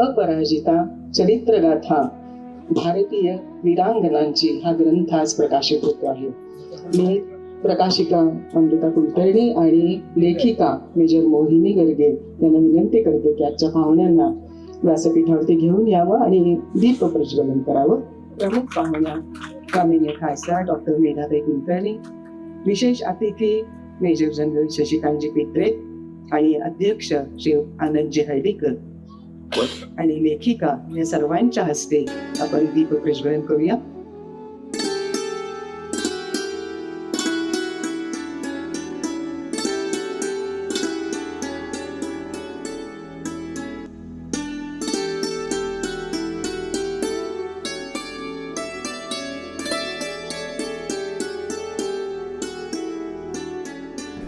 अपराजिता चरित्रगाथा. भारतीय वीरांगणांची हा ग्रंथ आज प्रकाशित होतो आहे. मी प्रकाशिका अमृता कुलकर्णी आणि लेखिका मेजर मोहिनी गर्गे यांना विनंती करते की आजच्या पाहुण्यांना व्यासपीठावरती घेऊन यावं आणि दीप प्रज्वलन करावं. प्रमुख पाहुण्या कामिनी खासदार डॉक्टर मेधाताई कुलकर्णी विशेष अतिथी मेजर जनरल शशिकांतजी पित्रे आणि अध्यक्ष श्री आनंदजी हळदीकर. आणि लेखिका या सर्वांच्या हस्ते आपण दीप प्रज्वलन करूया.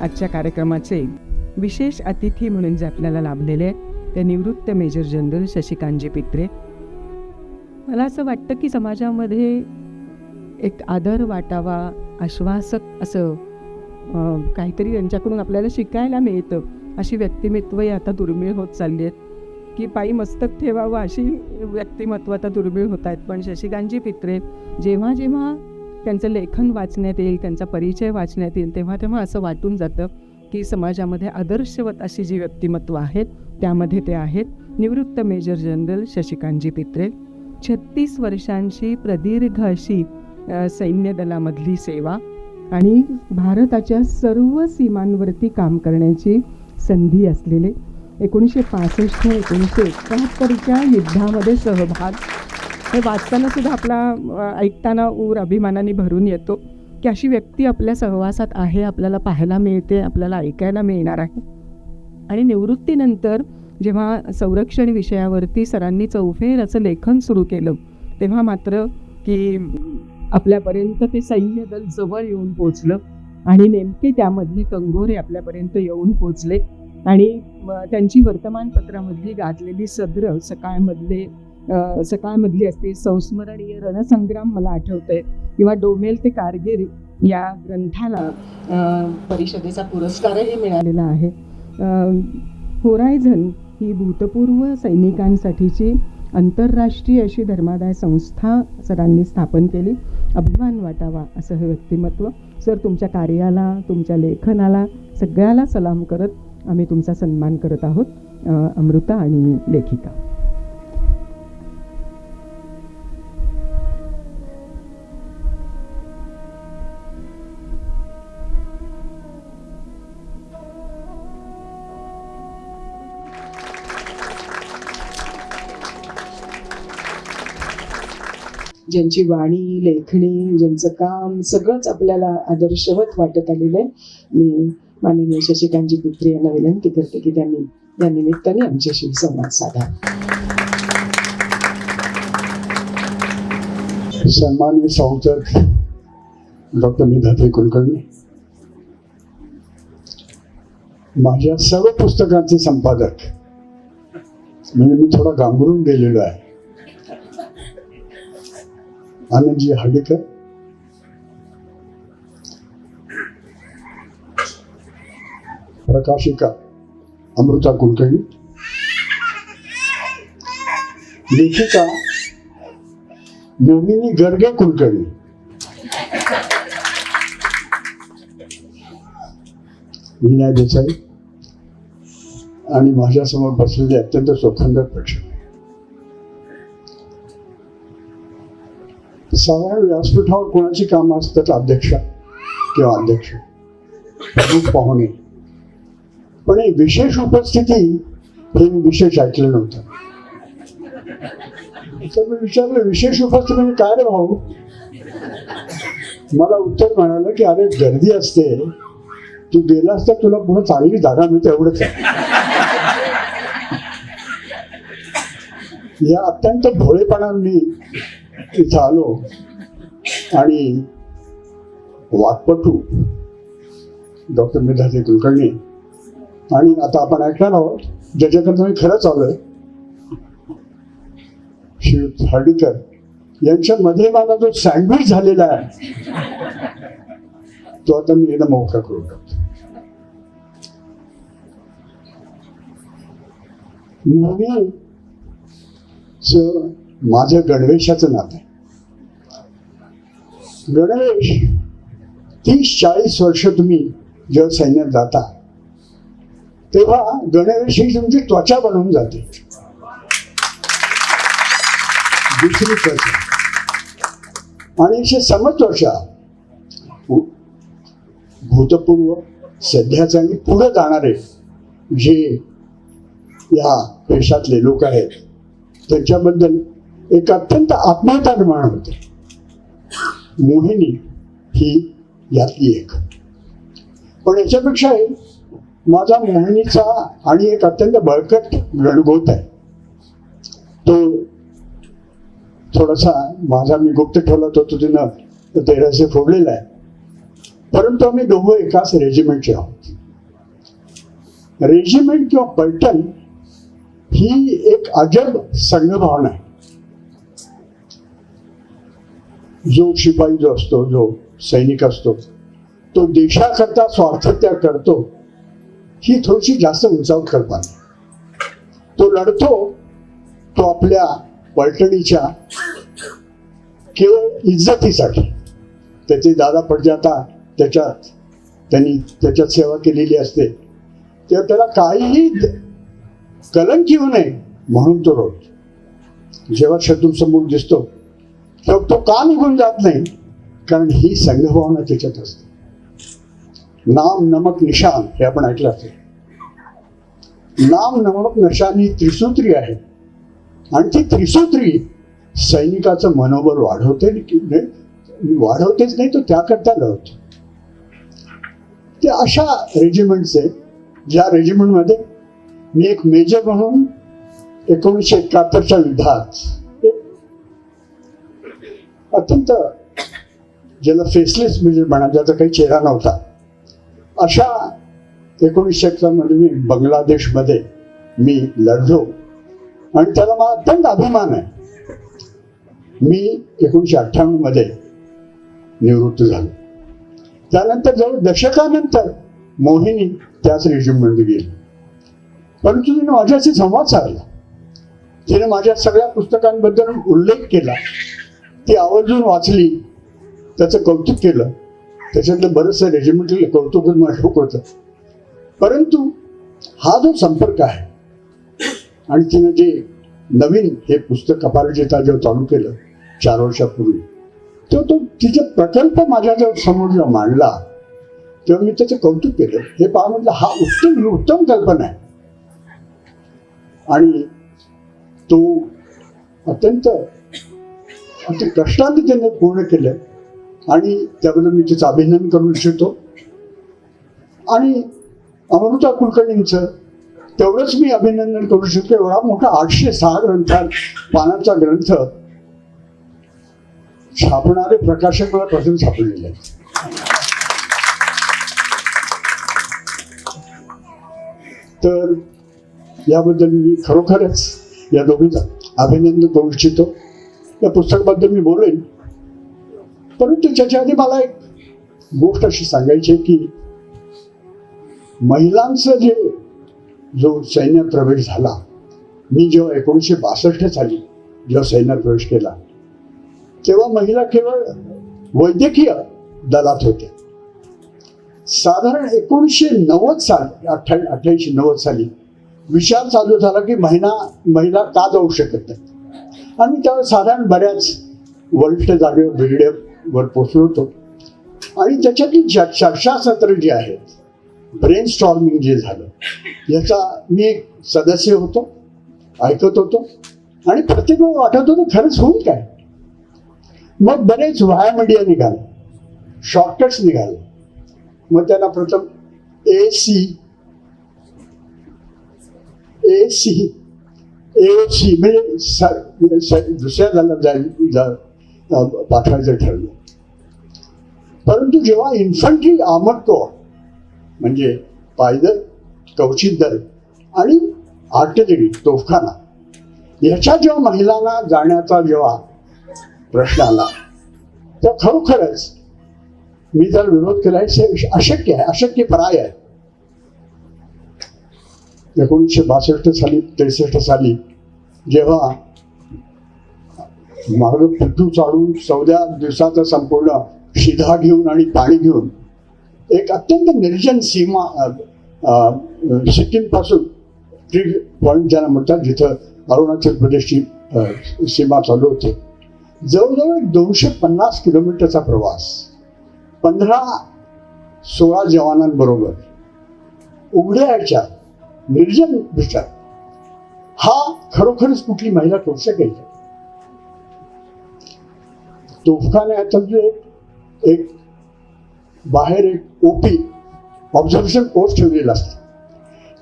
आजच्या कार्यक्रमाचे विशेष अतिथी म्हणून जे आपल्याला लाभलेले आहेत ते निवृत्त मेजर जनरल शशिकांतजी पित्रे. मला असं वाटतं की समाजामध्ये एक आदर वाटावा आश्वासक असं काहीतरी यांच्याकडून आपल्याला शिकायला मिळतं. अशी व्यक्तिमत्वही आता दुर्मिळ होत चालली आहेत. की पायी मस्तक ठेवावं अशी व्यक्तिमत्व आता दुर्मिळ होत आहेत. पण शशिकांतजी पित्रे जेव्हा जेव्हा त्यांचं लेखन वाचण्यात येईल त्यांचा परिचय वाचण्यात येईल तेव्हा तेव्हा असं वाटून जातं की समाजामध्ये आदर्शवत अशी जी व्यक्तिमत्व आहेत त्यामध्ये ते आहेत निवृत्त मेजर जनरल शशिकांतजी पित्रे. छत्तीस वर्षांची प्रदीर्घ अशी सैन्य दलामधली सेवा आणि भारताच्या सर्व सीमांवरती काम करण्याची संधी असलेले एकोणीसशे पासष्ट एकोणीसशे एकाहत्तरच्या युद्धामध्ये सहभाग. हे वाचताना सुद्धा आपला ऐकताना ऊर अभिमानाने भरून येतो की अशी व्यक्ती आपल्या सहवासात आहे आपल्याला पाहायला मिळते आपल्याला ऐकायला मिळणार आहे. आणि निवृत्तीनंतर जेव्हा संरक्षण विषयावरती सरांनी चौफेर असं लेखन सुरू केलं तेव्हा मात्र की आपल्यापर्यंत ते सैन्य दल जवळ येऊन पोचलं आणि नेमके त्यामधले कंगोरे आपल्यापर्यंत येऊन पोचले आणि त्यांची वर्तमानपत्रामधली गाजलेली सद्र सकाळमधले सकाळमधली असते संस्मरणीय रणसंग्राम मला आठवतंय. किंवा डोमेल ते कारगिल या ग्रंथाला परिषदेचा पुरस्कारही मिळालेला आहे. होरायझन ही भूतपूर्व सैनिकांसाठीची आंतरराष्ट्रीय अशी धर्मादाय संस्था सरांनी स्थापन केली. अभिमान वाटावा असं हे व्यक्तिमत्व. सर तुमच्या कार्याला तुमच्या लेखनाला सगळ्याला सलाम करत आम्ही तुमचा सन्मान करत आहोत. अमृता आणि लेखिका. ज्यांची वाणी लेखणी ज्यांचं काम सगळंच आपल्याला आदर्शवत वाटत आलेलं आहे. मी माननीय शशिकांतजी पित्रे यांना विनंती करते की त्यांनी या निमित्ताने आमच्याशी संवाद साधा. सन्मान्य संस्थक डॉक्टर मेधात्री कुलकर्णी माझ्या सर्व पुस्तकांचे संपादक म्हणजे मी थोडा गांभरून गेलेलो आहे. आनंदजी हर्डीकर. प्रकाशिका अमृता कुलकर्णी. लेखिका मोहिनी गर्गे कुलकर्णी. विनय देसाई. आणि माझ्यासमोर बसलेले अत्यंत स्वतंत्र प्रेक्षक. साधारण व्यासपीठावर कोणाची कामं असतात अध्यक्ष किंवा अध्यक्ष? प्रमुख पाहुणे पण ही विशेष उपस्थिती हे मी विशेष ऐकलं नव्हतं. तर मी विचारलं विशेष उपस्थिती म्हणजे काय रे भाऊ? मला उत्तर म्हणालं की अरे गर्दी असते. तू गेलास तर तुला पुन्हा चांगली जागा मिळते एवढंच. या अत्यंत भोळेपणाने तिथं इथं आलो आणि वाकपटू. डॉक्टर मेधाते कुलकर्णी. आणि आता आपण ऐकणार आहोत ज्याच्याकडनं मी खरंच आलोय शिव हर्डीकर. यांच्या मध्ये माझा जो सँडविच झालेला आहे तो आता मी एकदा मोकळा करून टाकतो. मूवी माझं गणवेशाचं नातं आहे. गणवेश तीस चाळीस वर्ष तुम्ही जेव्हा सैन्यात जाता तेव्हा गणवेश ही तुमची त्वचा बनवून जाते. दुसरी त्वचा. आणि समत्वचा भूतपूर्व सध्याचे आणि पुढे जाणारे जे या पेशातले लोक आहेत त्यांच्याबद्दल एक अत्यंत आत्महत्या निर्माण होते. मोहिनी ही यातली एक. पण याच्यापेक्षाही माझा मोहिनीचा आणि एक अत्यंत बळकट गणगोत आहे. तो थोडासा माझा मी गुप्त ठेवला तो तिनं ते फोडलेला आहे. परंतु आम्ही दोघं एकाच रेजिमेंटचे आहोत. रेजिमेंट किंवा पलटण ही एक अजब संघभावना आहे. जो शिपाई जो असतो जो सैनिक असतो तो देशाकरता स्वार्थत्याग करतो ही थोडीशी जास्त उंचावत कल्पना तो लढतो तो आपल्या पलटणीच्या केवळ इज्जतीसाठी. त्याचे दादा पडजाता त्याच्यात त्यांनी त्याच्यात सेवा केलेली असते. तेव्हा त्याला काहीही कलंक येऊ नये म्हणून तो रोज जेव्हा शत्रूसमोर दिसतो तो का निघून जात नाही. कारण ही संघभावना त्याच्यात असते. नाम नमक निशान हे आपण ऐकलं असेल. नाम नमक निशान ही त्रिसूत्री आहे. आणि ती त्रिसूत्री सैनिकाचं मनोबल वाढवते की नाही वाढवतेच नाही तो त्याकरता लढतो. ते अशा रेजिमेंटचे ज्या रेजिमेंटमध्ये मी एक मेजर म्हणून एकोणीसशे एकाहत्तरच्या युद्धात अत्यंत ज्याला फेसलेस म्हणजे म्हणा ज्याचा काही चेहरा नव्हता. अशा एकोणीसशे मध्ये मी बांगलादेशमध्ये मी लढलो. आणि त्याला मला अत्यंत अभिमान आहे. मी एकोणीसशे अठ्ठ्याण्णवमध्ये निवृत्त झालो. त्यानंतर जवळ दशकानंतर मोहिनी त्याच रेजिममध्ये गेली. परंतु तिने माझ्याशी संवाद साधला. तिने माझ्या सगळ्या पुस्तकांबद्दल उल्लेख केला. ती आवर्जून वाचली त्याचं कौतुक केलं त्याच्यातलं बरंचसं रेजिमेंटल कौतुक मला ठोक होतं. परंतु हा जो संपर्क आहे आणि तिनं जे नवीन हे पुस्तक अपारजिता जेव्हा चालू केलं चार वर्षापूर्वी तेव्हा तो तिचे प्रकल्प माझ्या जर समोर जेव्हा मांडला तेव्हा मी त्याचं कौतुक केलं. हे पहा म्हटलं हा उत्तम उत्तम कल्पना आहे. आणि तो अत्यंत ते कष्टाने त्याने पूर्ण केलं. आणि त्याबद्दल मी तिचं अभिनंदन करू इच्छितो. आणि अमृता कुलकर्णींचं तेवढंच मी अभिनंदन करू शकतो एवढा मोठा आठशे सहा ग्रंथात पानाचा ग्रंथ छापणारे प्रकाशक मला प्रथम सापडलेले आहेत तर याबद्दल मी खरोखरच या दोघींचा अभिनंदन करू इच्छितो. या पुस्तकाबद्दल मी बोलेन. परंतु त्याच्या आधी मला एक गोष्ट अशी सांगायची आहे की महिलांचं जे जो सैन्यात प्रवेश झाला मी जेव्हा एकोणीसशे बासष्ट साली जेव्हा सैन्यात प्रवेश केला तेव्हा महिला केवळ वैद्यकीय दलात होत्या. साधारण एकोणीसशे नव्वद साली अठ्ठा अठ्ठ्याऐंशी नव्वद साली विचार चालू झाला की महिना महिला का जाऊ शकत नाही आणि त्यावेळेस साधारण बऱ्याच वरिष्ठ जागेवर बिल्डेवर पोचलो होतो. आणि त्याच्यातली चर्चासत्र जे आहेत ब्रेन स्टॉर्मिंग जे झालं याचा मी एक सदस्य होतो ऐकत होतो. आणि प्रत्येक वेळ वाटत होतं खरंच होईल काय? मग बरेच व्हाया मीडिया निघाले शॉर्टकट्स निघाले. मग त्याला प्रथम ए सी ए सी ए म्हणजे स- स- दुसऱ्या झाला जाय- पाठवायचं ठरलं. परंतु जेव्हा इन्फंट्री आमटतो म्हणजे पायदळ कवचित दल आणि आर्टिलरी तोफखाना याच्या जेव्हा महिलांना जाण्याचा जेव्हा प्रश्न आला तेव्हा खरोखरच मी त्याला विरोध केला आहे हे अशक्य आहे अशक्य प्राय आहे. एकोणीसशे बासष्ट साली त्रेसष्ट साली जेव्हा मार्ग पिट्टू चालून चौदा दिवसाचा संपूर्ण शिधा घेऊन आणि पाणी घेऊन एक अत्यंत निर्जन सीमा सिक्कीमपासून ट्री पॉईंट ज्याला म्हणतात जिथं अरुणाचल प्रदेशची सीमा चालू होते. जवळजवळ एक दोनशे पन्नास किलोमीटरचा प्रवास पंधरा सोळा जवानांबरोबर. उघड्या निर्जन विचार हा खरोखरच कुठली महिला करू शकेल का? तोफखान्यातले एक बाहेर एक ओपी ऑब्झर्वेशन पोस्ट ठेवलेला असतो.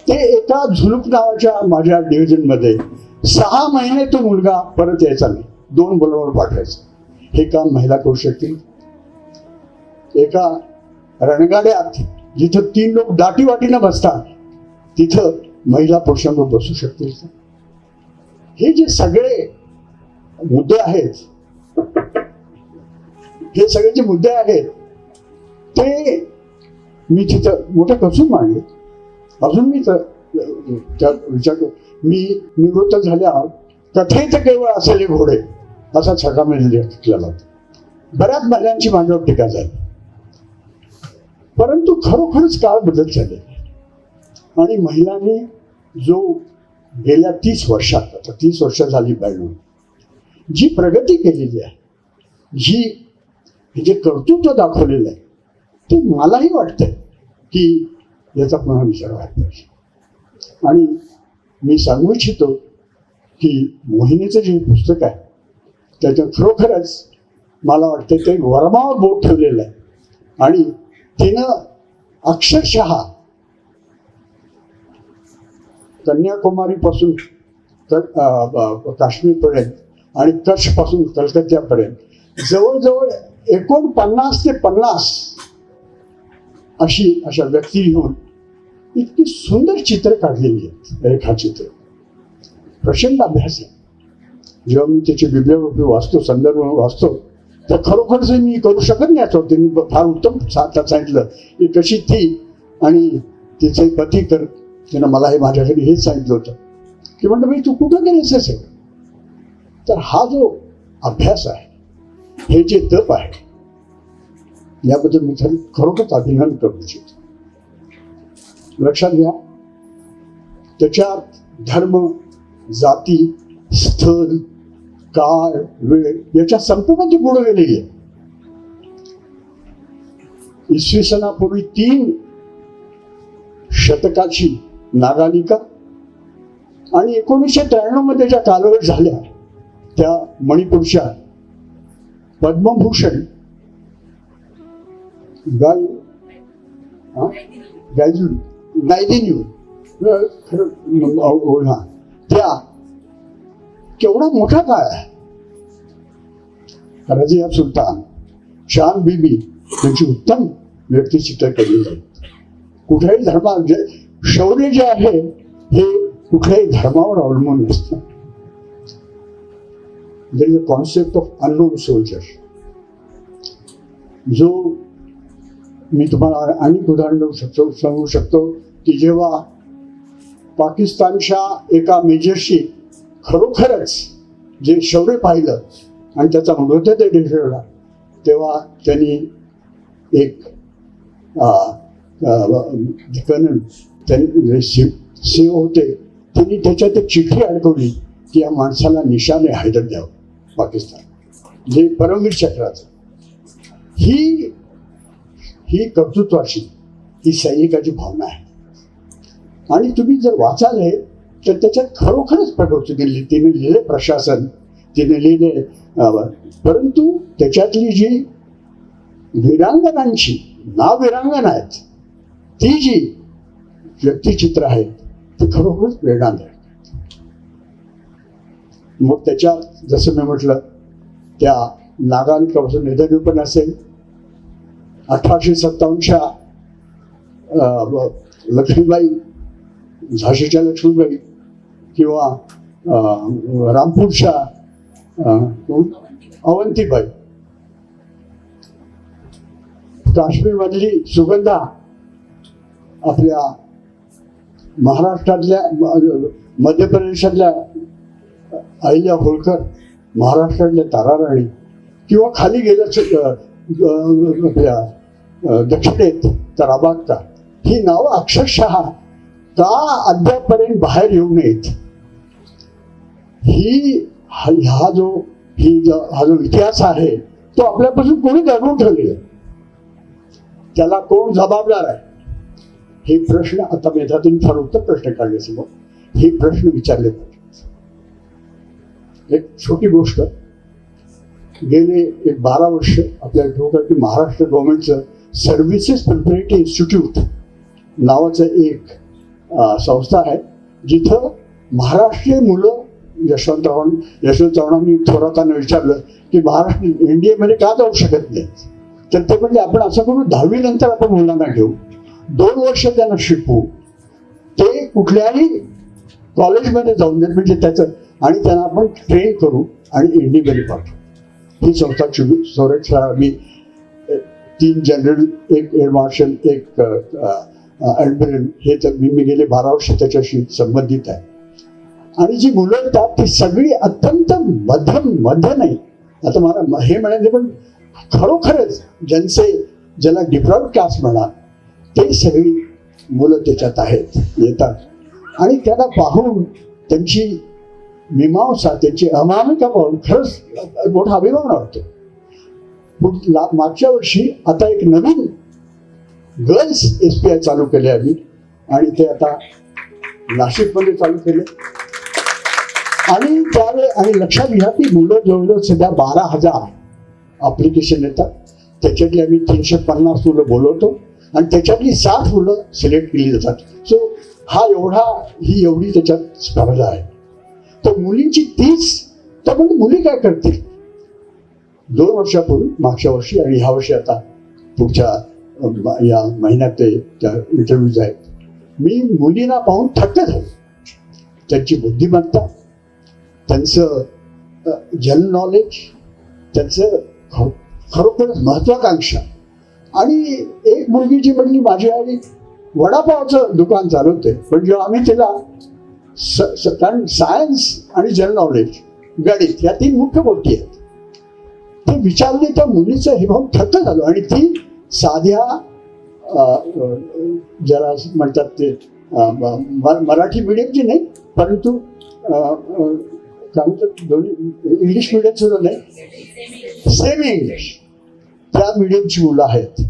ते एका झुलूक नावाच्या माझ्या डिव्हिजनमध्ये सहा महिने तो मुलगा परत यायचा नाही. दोन बरोबर पाठवायचा. हे काम महिला करू शकतील? एका रणगाड्यात जिथं तीन लोक दाटी वाटीनं बसतात तिथं महिला पुरुषांवर बसू शकतील का? हे जे सगळे मुद्दे आहेत हे सगळे जे मुद्दे आहेत ते मी तिथं मोठं कसून मांडले. अजून मी तर त्यात विचार मी निवृत्त झाल्यावर कथेत केवळ असलेले घोडे असा छका मिळाला बऱ्याच महिलांची माझ्यावर टीका झाली. परंतु खरोखरच काळ बदल झाले. आणि महिलांनी जो गेल्या तीस वर्षात आता तीस वर्ष झाली ब्याण्णव जी प्रगती केलेली आहे जी जे कर्तृत्व दाखवलेलं आहे ते मलाही वाटतं की याचा पुन्हा विचार व्हायला पाहिजे. आणि मी सांगू इच्छितो की मोहिनीचं जे पुस्तक आहे त्याच्यात खरोखरच मला वाटतं ते वर्मावर बोट ठेवलेलं आहे. आणि तिनं अक्षरशः कन्याकुमारीपासून तर काश्मीरपर्यंत आणि कच्छपासून कलकत्त्यापर्यंत. जवळजवळ एकोणपन्नास ते पन्नास अशी अशा व्यक्ती घेऊन इतकी सुंदर चित्र काढलेली आहेत रेखाचित्र. प्रचंड अभ्यास आहे. जेव्हा मी त्याची बिब्लिओग्राफी वाचतो संदर्भ वाचतो तर खरोखरच मी करू शकत नाही असं त्यांनी फार उत्तम सा- सांगितलं की कशी ती आणि तिचे पती तर तिनं मला हे माझ्या घरी हेच सांगितलं होतं. की म्हणलं मी तू कुठं केलीस हे सगळं? तर हा जो अभ्यास आहे हे जे तप आहे याबद्दल मी तरी खरोखरच अभिनंदन करू इच्छितो लक्षात घ्या त्याच्यात धर्म जाती स्थल काळ वेळ याच्या संपूर्ण ती पुढे गेलेली आहे. इसवी सणापूर्वी तीन शतकाची नागालिका. आणि एकोणीसशे त्र्याण्णवमध्ये ज्या कालवड झाल्या त्या मणिपूरच्या पद्मभूषण गाय गायजू गायदिन्यू खरं हो, त्या केवढा मोठा काळ आहे. रजिया सुलतान शान बीबी यांची उत्तम व्यक्तिचित्र केली आहेत कुठल्याही धर्मा शौर्य जे आहे हे कुठल्याही धर्मावर अवलंबून नसतं. There is a concept of unknown soldier जो मी तुम्हाला अनेक उदाहरण देऊ शकतो सांगू शकतो की जेव्हा पाकिस्तानच्या एका मेजरशी खरोखरच जे शौर्य पाहिलं आणि त्याचा मृतदेह दिसवला तेव्हा त्यांनी एक कर्नल त्यांनी सिंह होते त्यांनी त्याच्यात एक चिठ्ठी अडकवली की या माणसाला निशाने हैदर द्यावं पाकिस्तान. जे परमवीर चक्राचं. ही ही कर्तृत्वाची ही सैनिकाची भावना आहे. आणि तुम्ही जर वाचाल हे तर त्याच्यात खरोखरच प्रगती दिली तिने लिहिले प्रशासन तिने लिहिले परंतु त्याच्यातली जी वीरांगणांची नाव वीरांगण आहेत ती जी व्यक्तिचित्र आहेत ते खरोखरच प्रेरणादायक. आहेत. मग त्याच्यात जसं मी म्हटलं त्या नागालिकापासून निधन पण असेल. अठराशे सत्तावन्नच्या लक्ष्मीबाई झाशीच्या लक्ष्मीबाई किंवा रामपूरच्या अवंतीबाई. काश्मीरमधली सुगंधा आपल्या महाराष्ट्रातल्या मध्य प्रदेशातल्या अहिल्या होळकर महाराष्ट्रातल्या ताराराणी किंवा खाली गेलं आपल्या दक्षिणेत तर अबागता ही नावं अक्षरशः का अद्यापर्यंत बाहेर येऊ नयेत ही हा जो ही जो हा जो इतिहास आहे तो आपल्यापासून कोणी जाणून ठेवलेला आहे. त्याला कोण जबाबदार आहे हे प्रश्न आता मेधातून फार उत्तर प्रश्न समोर हे प्रश्न विचारले पाहिजेत एक छोटी गोष्ट गेले एक बारा वर्ष आपल्याला ठेवतात की महाराष्ट्र गव्हर्नमेंटचं सर्व्हिसेस प्रिपरेटरी इन्स्टिट्यूट नावाचं एक संस्था आहे जिथं महाराष्ट्रीय मुलं यशवंत चव्हाण यशवंत चव्हाणांनी थोरातांना विचारलं की महाराष्ट्र इंडियामध्ये का जाऊ शकत नाही? तर ते म्हणजे आपण असं करू दहावी नंतर आपण मुलांना घेऊ. दोन वर्ष त्यांना शिकवू. ते कुठल्याही कॉलेजमध्ये जाऊन देत म्हणजे त्याचं आणि त्यांना आपण ट्रेन करू आणि इंडियामध्ये पाठवू. ही संस्था चुली सोरेट मी तीन जनरल एक एअर मार्शल एक ॲडमिरल हे तर मी मी गेले बारा वर्ष त्याच्याशी संबंधित आहे. आणि जी मुलं येतात ती सगळी अत्यंत मध्यम मध्य नाही. आता मला हे म्हणायचे पण खरोखरच ज्यांचे ज्याला डिप्रॉड क्लास म्हणा ते सगळी मुलं त्याच्यात आहेत येतात. आणि त्याला पाहून त्यांची मीमांसा त्यांची अमामिका पाहून खरंच मोठा अभिमान वाटतो. मागच्या वर्षी आता एक नवीन गर्ल्स एस पी आय चालू केले आम्ही. आणि ते आता नाशिकमध्ये चालू केले. आणि त्यावेळी आणि लक्षात घ्या की मुलं जवळजवळ सध्या बारा हजार अप्लिकेशन येतात त्याच्यातली आम्ही तीनशे पन्नास मुलं बोलवतो. आणि त्याच्यातली सात मुलं सिलेक्ट केली जातात. सो हा एवढा ही एवढी त्याच्यात स्पर्धा आहे. तर मुलींची तीच तर मग मुली काय करतील? दोन वर्षापूर्वी मागच्या वर्षी आणि ह्या वर्षी आता पुढच्या या महिन्यात ते त्या इंटरव्ह्यूज आहेत. मी मुलींना पाहून थक्क झालो. त्यांची बुद्धिमत्ता त्यांचं जनरल नॉलेज त्यांचं खरोखरच महत्वाकांक्षा आणि एक मुलगी जी म्हणली माझी आई वडापावचं दुकान चालवते. पण जेव्हा आम्ही तिला स स- कारण सायन्स आणि जनरल नॉलेज गणित या तीन मुख्य गोष्टी आहेत. ते विचारले त्या मुलीचं हे भाऊ थक्क झालो आणि ती साध्या ज्याला म्हणतात ते म- मराठी मिडियमची नाही परंतु काय म्हणतात दोन्ही इंग्लिश मिडियम सुद्धा नाही. सेमी इंग्लिश त्या मिडियमची मुलं आहेत.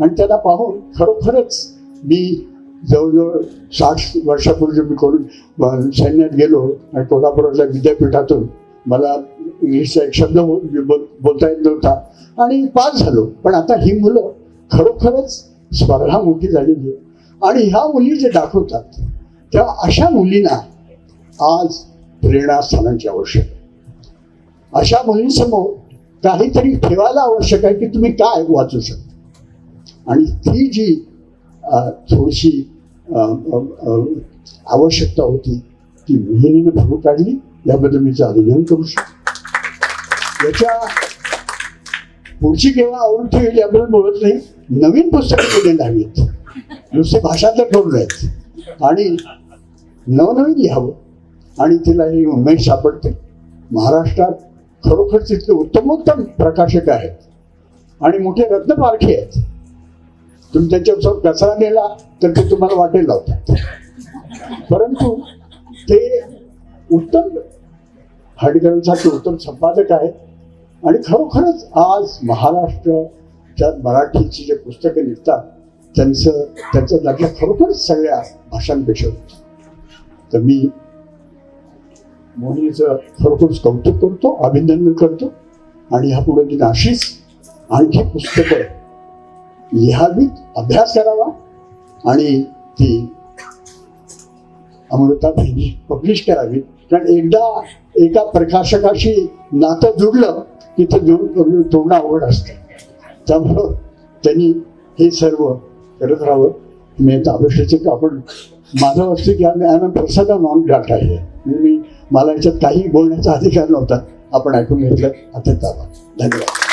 आणि त्यांना पाहून खरोखरच मी जवळजवळ साठ वर्षापूर्वी मी करून सैन्यात गेलो आणि कोल्हापुरातल्या विद्यापीठातून मला इंग्लिशचा एक शब्द बोल- बोलता येत नव्हता. आणि पास झालो. पण आता ही मुलं खरोखरच स्पर्धा मोठी झालेली आहे. आणि ह्या मुली जे दाखवतात त्या अशा मुलींना आज प्रेरणास्थानांची आवश्यक अशा मुलींसमोर काहीतरी ठेवायला आवश्यक आहे की तुम्ही काय वाचू शकता. आणि ती जी थोडीशी आवश्यकता होती ती मोहिनीने भरून काढली. याबद्दल मी अभिनंदन करू शकतो. याच्या पुढची केव्हा आवृत्ती होईल याबद्दल बोलत नाही. नवीन पुस्तकं केले आहेत. नुसते भाषांतर करून आहेत आणि नवनवीन लिहावं. आणि तिला ही उमेद सापडते. महाराष्ट्रात खरोखर तिथले उत्तमोत्तम प्रकाशक आहेत. आणि मोठे रत्नपारखी आहेत. तुम्ही त्यांच्यासोबत कचरा नेला तर ते तुम्हाला वाटेल लावतात परंतु ते उत्तम हाडीकरांसाठी उत्तम संपादक आहेत. आणि खरोखरच आज महाराष्ट्र ज्यात मराठीची जे पुस्तकं निघतात त्यांचं त्यांचं दर्जा खरोखरच सगळ्या भाषांपेक्षा होतं. तर मी मोहिनीचं खरोखरच कौतुक करतो अभिनंदन करतो. आणि ह्या पुढे तिने अशीच आणखी पुस्तकं लिहावीत अभ्यास करावा. आणि ती अमृता पब्लिश करावी. कारण एकदा एका प्रकाशकाशी नातं जुडलं की ते तोडणं अवघड असतं. त्यामुळं त्यांनी हे सर्व करत राहावं. मी आता अभिषेक आपण माझं असतं की आम्ही I M Prasad non data आहे मी मला याच्यात काही बोलण्याचा अधिकार नव्हता. आपण ऐकून घेतलं. आता धन्यवाद.